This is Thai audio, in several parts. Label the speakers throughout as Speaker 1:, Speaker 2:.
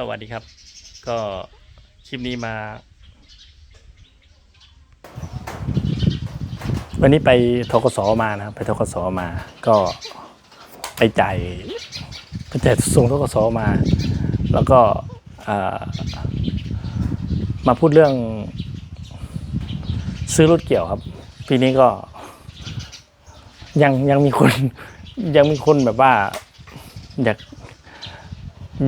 Speaker 1: สวัสดีครับ ก็คลิปนี้มา วันนี้ไปทกสมานะครับ ไปทกสมา ก็ไปจ่ายไปจ่ายส่งทกสมา แล้วก็มาพูดเรื่องซื้อรถเกี่ยวครับ ปีนี้ก็ ยังยังมีคนยังมีคนแบบว่าอยาก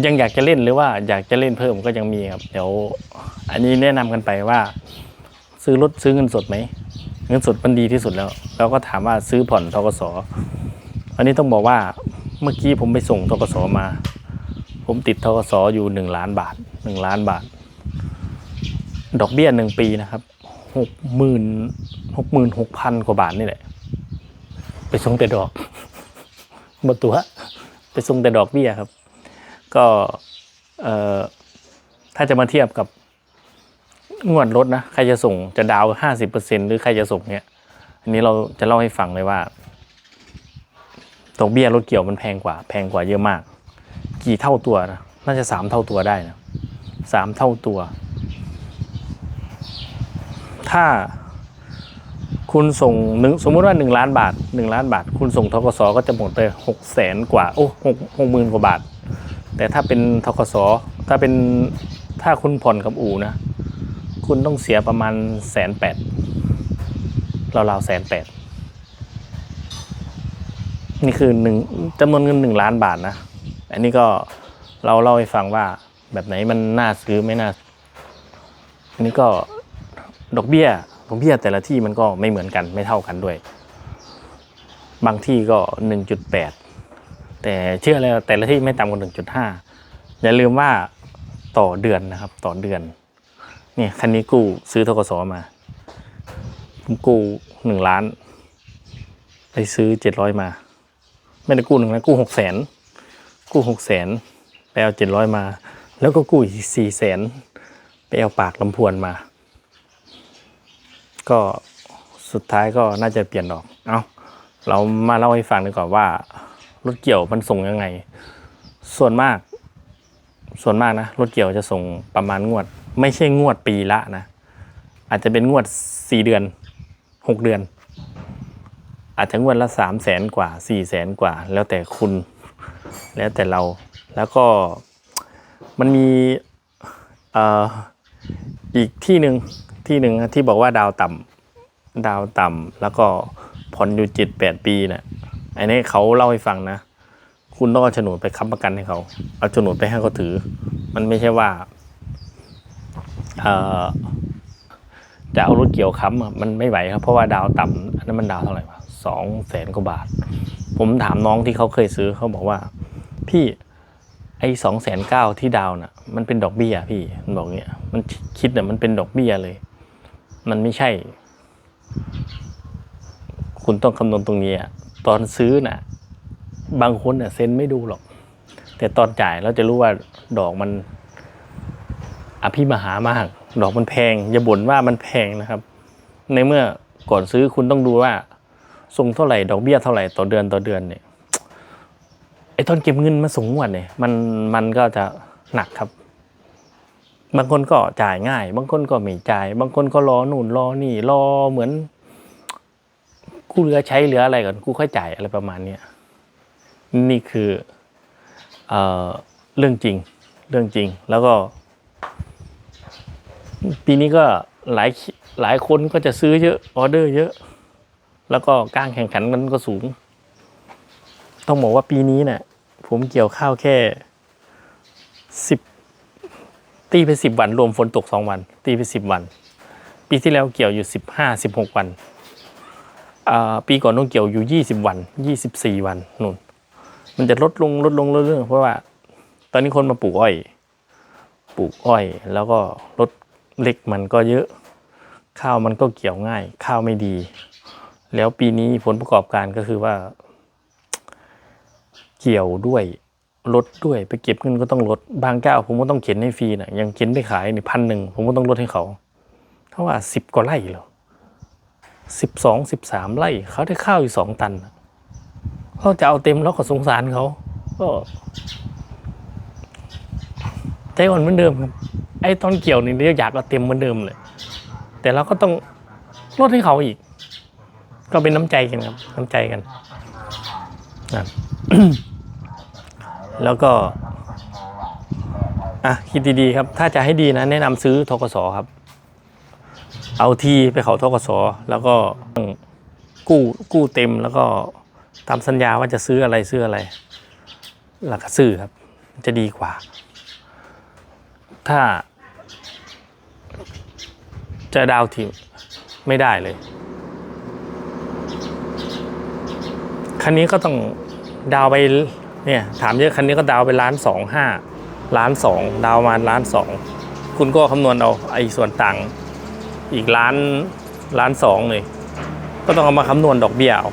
Speaker 1: ยังอยากจะเล่นหรือว่าอยากจะเล่นเพิ่มก็ยังมีครับ เดี๋ยว อันนี้แนะนำกันไปว่า ซื้อรถซื้อเงินสดไหมเงินสดมันดีที่สุดแล้ว แล้วก็ถามว่าซื้อผ่อนทกสอันนี้ต้องบอกว่าเมื่อกี้ผมไปส่งทกสมา ผมติดทกสอยู่หนึ่งล้านบาทหนึ่งล้านบาท ดอกเบี้ยหนึ่งปีนะครับหกหมื่นหกหมื่นหกพันกว่าบาทนี่แหละ ไปส่งแต่ดอกหมดตัวไปส่งแต่ดอกเบี้ยครับ ก็เออถ้าจะมาเทียบกับงวดรถนะใครจะส่งจะดาวห้าสิบเปอร์เซ็นหรือใครจะส่งเนี่ย อันนี้เราจะเล่าให้ฟังเลยว่าดอกเบี้ยรถเกี่ยวมันแพงกว่า แพงกว่าเยอะมาก กี่เท่าตัวนะน่าจะสามเท่าตัวได้นะสามเท่าตัว ถ้าคุณส่งหนึ่งสมมุติว่าหนึ่งล้านบาทหนึ่งล้านบาท คุณส่งทกสก็จะหมดไปหกแสนกว่า โอ้หกหกหมื่นกว่าบาท แต่ถ้าเป็นทกสถ้าเป็นถ้าคุณผ่อนกับอู่นะ คุณต้องเสียประมาณแสนแปดราวๆแสนแปดนี่คือหนึ่งจำนวนเงินหนึ่งล้านบาทนะ อันนี้ก็เราเล่าให้ฟังว่าแบบไหนมันน่าซื้อไม่น่า อันนี้ก็ดอกเบี้ยดอกเบี้ยแต่ละที่มันก็ไม่เหมือนกันไม่เท่ากันด้วย บางที่ก็หนึ่งจุดแปด แต่เชื่อเลยว่าแต่ละที่ไม่ต่ำกว่า 1.5 อย่าลืมว่าต่อเดือนนะครับ ต่อเดือนเนี่ยคันนี้กู้ซื้อทกสมาผมกู้หนึ่งล้าน ไปซื้อเจ็ดร้อยมา ไม่ได้กู้หนึ่งล้านกู้หกแสนกู้หกแสนไปเอาเจ็ดร้อยมา แล้วก็กู้อีกสี่แสนไปเอาปากลำพวนมา ก็สุดท้ายก็น่าจะเปลี่ยนออก เอาเรามาเล่าให้ฟังดีกว่าว่า รถเกี่ยวมันส่งยังไง ส่วนมาก ส่วนมากนะรถเกี่ยวจะส่งประมาณงวด ไม่ใช่งวดปีละนะ อาจจะเป็นงวดสี่เดือนหกเดือน อาจจะงวดละสามแสนกว่าสี่แสนกว่า แล้วแต่คุณ แล้วแต่เราแล้วก็มันมีเอ่ออีกที่หนึ่งที่หนึ่งที่บอกว่าดาวต่ำดาวต่ำแล้วก็ผ่อนอยู่จ็ดแปดปีนะ อันนี้เขาเล่าให้ฟังนะ คุณต้องเอาโฉนดไปค้ำประกันให้เขา เอาโฉนดไปให้เขาถือ มันไม่ใช่ว่าเอ่อจะเอารถเกี่ยวค้ำมันไม่ไหวครับ เพราะว่าดาวต่ำอันนั้นมันดาวเท่าไหร่วะสองแสนกว่าบาท ผมถามน้องที่เขาเคยซื้อเขาบอกว่า พี่ไอ้สองแสนเก้าที่ดาวน่ะ มันเป็นดอกเบี้ยพี่มันบอกเงี้ยมันคิดน่ะมันเป็นดอกเบี้ยเลย มันไม่ใช่ คุณต้องคำนวณตรงนี้อะ ตอนซื้อน่ะ บางคนเนี่ยเซ็นไม่ดูหรอก แต่ตอนจ่ายเราจะรู้ว่าดอกมันอภิมหามาก ดอกมันแพง อย่าบ่นว่ามันแพงนะครับ ในเมื่อก่อนซื้อคุณต้องดูว่าส่งเท่าไหร่ดอกเบี้ยเท่าไหร่ต่อเดือนต่อเดือนเนี่ยไอ้ตอนเก็บเงินมาส่งงวดเนี่ยมันมันก็จะหนักครับ บางคนก็จ่ายง่าย บางคนก็ไม่จ่าย บางคนก็รอหนู่นรอนี่รอเหมือน กูเหลือใช้เหลืออะไรก่อนกูค่อยจ่ายอะไรประมาณเนี้ยนี่คือเออเรื่องจริงเรื่องจริงแล้วก็ ปีนี้ก็หลายหลายคนก็จะซื้อเยอะออเดอร์เยอะ แล้วก็การแข่งขันมันก็สูง ต้องบอกว่าปีนี้เนี่ยผมเกี่ยวข้าวแค่สิบตีไปสิบวัน รวมฝนตกสองวัน ตีไปสิบวัน ปีที่แล้วเกี่ยวอยู่สิบห้าสิบหกวัน ปีก่อนต้องเกี่ยวอยู่ยี่สิบวันยี่สิบสี่วันนู่นมันจะลดลงลดลงเรื่อยๆเพราะว่า ตอนนี้คนมาปลูกอ้อย ปลูกอ้อย แล้วก็รถเล็กมันก็เยอะ ข้าวมันก็เกี่ยวง่าย ข้าวไม่ดี แล้วปีนี้ผลประกอบการก็คือว่า เกี่ยวด้วยลดด้วยไปเก็บเงินก็ต้องลดบางเจ้าผมก็ต้องเข็นให้ฟรีนะยังเข็นไปขายนี่พันหนึ่งผมก็ต้องลดให้เขาเท่าะว่าสิบกว่าไร่เหรอ สิบสองสิบสามไร่เขาได้ข้าวอยู่สองตันเขาจะเอาเต็มแล้วก็สงสารเขาก็ใจอ่อนเหมือนเดิมครับ ไอ้ตอนเกี่ยวนี่เรียกอยากเราเต็มเหมือนเดิมเลย แต่เราก็ต้องลดให้เขาอีก ก็เป็นน้ำใจกันครับ น้ำใจกันนะแล้วก็ อะคิดดีๆครับ ถ้าจะให้ดีนะ แนะนำซื้อทกสครับ เอาทีไปเขาทกสแล้วก็กู้กู้เต็มแล้วก็ทำสัญญาว่าจะซื้ออะไรซื้ออะไรแล้วก็ซื้อครับ จะดีกว่า ถ้า จะดาวทิ้งไม่ได้เลย คันนี้ก็ต้องดาวไปเนี่ยถามเยอะคันนี้ก็ดาวไปล้านสองห้าล้านสองดาวมาล้านสองคุณก็คำนวณเอาไอ้ส่วนต่าง อีกล้านล้านสองเลย ก็ต้องเอามาคำนวณดอกเบี้ยเอา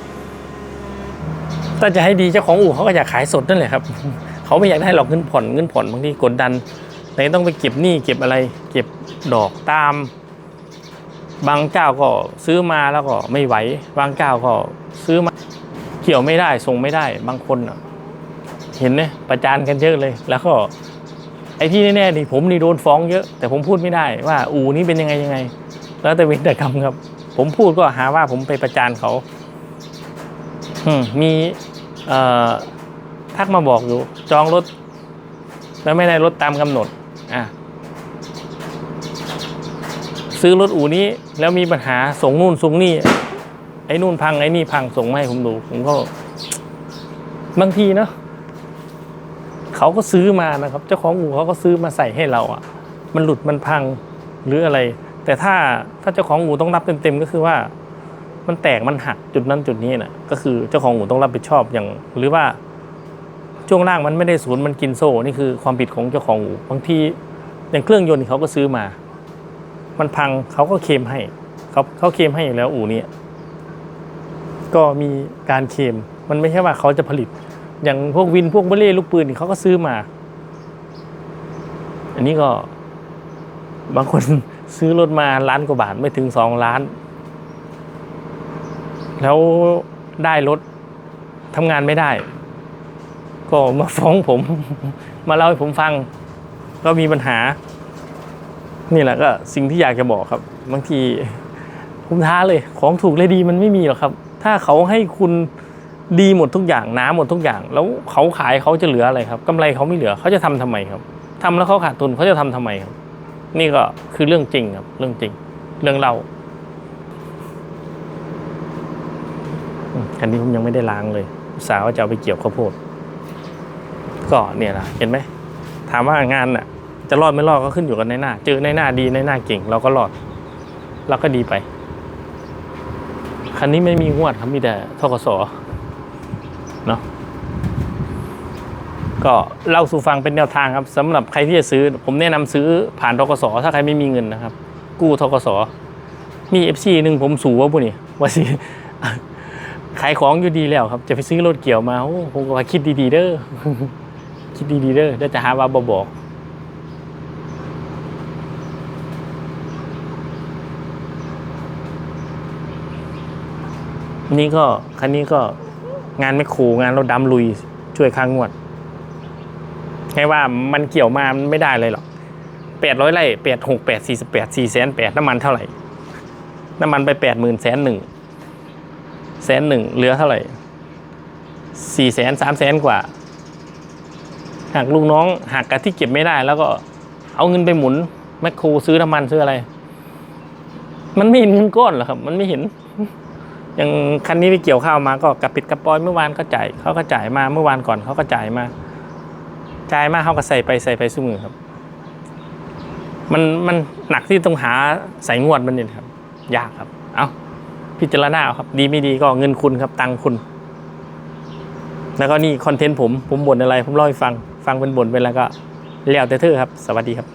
Speaker 1: ถ้าจะให้ดีเจ้าของอู่เขาก็อยากขายสดนั่นแหละครับ เขาไม่อยากได้หรอกเงินผ่อนเงินผ่อนบางทีกดดันไหนต้องไปเก็บหนี้เก็บอะไร เก็บดอกตาม บางเจ้าก็ซื้อมาแล้วก็ไม่ไหว บางเจ้าก็ซื้อมาเกี่ยวไม่ได้ส่งไม่ได้ บางคนน่ะเห็นเนี่ยประจานกันเยอะเลย แล้วก็ไอ้ที่แน่ๆนี่ผมนี่โดนฟ้องเยอะ แต่ผมพูดไม่ได้ว่าอูนี้เป็นยังไงยังไง แล้วแต่เวรแต่กรรมครับ ผมพูดก็หาว่าผมไปประจานเขาอืมมีเอ่อทักมาบอกอยู่ จองรถ แล้วไม่ได้รถตามกำหนด อะ ซื้อรถอู่นี้ แล้วมีปัญหาส่งนู่นส่งนี่ ไอ้นู่นพังไอ้นี่พังส่งมาให้ผมดู ผมก็ บางทีเนาะเขาก็ซื้อมานะครับ เจ้าของอู่เขาก็ซื้อมาใส่ให้เราอะ่ะ มันหลุดมันพังหรืออะไร แต่ถ้าถ้าเจ้าของอู่ต้องรับเต็มๆก็คือว่า มันแตกมันหักจุดนั้นจุดนี้น่ะก็คือเจ้าของอู่ต้องรับผิดชอบอย่าง หรือว่าช่วงล่างมันไม่ได้ศูนย์มันกินโซ่นี่คือความผิดของเจ้าของอู่บางทีอย่างเครื่องยนต์เขาก็ซื้อมา มันพังเขาก็เคลมให้เขาเขาเคลมให้อยู่แล้วอู่นี้ก็มีการเคลมมันไม่ใช่ว่าเขาจะผลิต อย่างพวกวินพวกเบลเล่ลูกปืนเขาก็ซื้อมา อันนี้ก็บางคน ซื้อรถมาล้านกว่าบาทไม่ถึงสองล้าน แล้วได้รถทำงานไม่ได้ ก็มาฟ้องผม มาเล่าให้ผมฟัง ก็มีปัญหา นี่แหละก็สิ่งที่อยากจะบอกครับ บางทีผมท้าเลย ของถูกและดีมันไม่มีหรอกครับ ถ้าเขาให้คุณดีหมดทุกอย่างน้ำหมดทุกอย่าง แล้วเขาขายเขาจะเหลืออะไรครับกำไรเขาไม่เหลือเขาจะทำทำไมครับทำแล้วเขาขาดทุนเขาจะทำทำไมครับ นี่ก็คือเรื่องจริงครับ เรื่องจริง เรื่องเล่าคันนี้ผมยังไม่ได้ล้างเลย สาวจะเอาไปเกี่ยวข้าวโพด ก็เนี่ยนะเห็นไหม ถามว่างานน่ะ จะรอดไม่รอดก็ขึ้นอยู่กับในหน้า เจอในหน้าดีในหน้าเก่ง เราก็รอด เราก็ดีไป คันนี้ไม่มีงวดครับมีแต่ทกสเนาะ ก็เล่าสู่ฟังเป็นแนวทางครับสำหรับใครที่จะซื้อ ผมแนะนำซื้อผ่านทกสถ้าใครไม่มีเงินนะครับ กู้ทกสมีเอฟซีหนึ่งผมสูว่าพวกนี้ว่าสิขายของอยู่ดีแล้วครับ จะไปซื้อรถเกี่ยวมาโอ้ผมก็ว่าคิดดีๆเด้อคิดดีๆเด้อเดี๋ยวจะหาว่าบบอกนี่ก็คันนี้ก็งานไม่ครูงานรถดำลุยช่วยค้างงวด แค่ว่ามันเกี่ยวมามันไม่ได้เลยหรอกแปดร้อยไร่แปดหกแปดสี่สิบแปดสี่แสนแปดน้ำมันเท่าไหร่ น้ำมันไปแปดหมื่นแสนหนึ่งแสนหนึ่งเหลือเท่าไหร่สี่แสนสามแสนกว่าหากลูกน้องหักกับที่เก็บไม่ได้ แล้วก็เอาเงินไปหมุนแมคโครซื้อน้ำมันซื้ออะไร มันไม่เห็นเงินก้อนหรอครับ มันไม่เห็นอย่างคันนี้ไปเกี่ยวข้าวมาก็กระปิดกระปอยเมื่อวานก็จ่ายเขาก็จ่ายมาเมื่อวานก่อนเขาก็จ่ายมา จ่ายมาเขาก็ใส่ไปใส่ไปสู้มือครับ มันมันหนักที่ต้องหาใส่งวดมันนี่ครับ ยากครับ เอาพิจารณาครับ ดีไม่ดีก็เงินคุณครับ ตังค์คุณ แล้วก็นี่คอนเทนต์ผมผมบ่นอะไร ผมเล่าให้ฟัง ฟังเป็นบ่นเป็นแล้วก็แล้วแต่เธอครับ สวัสดีครับ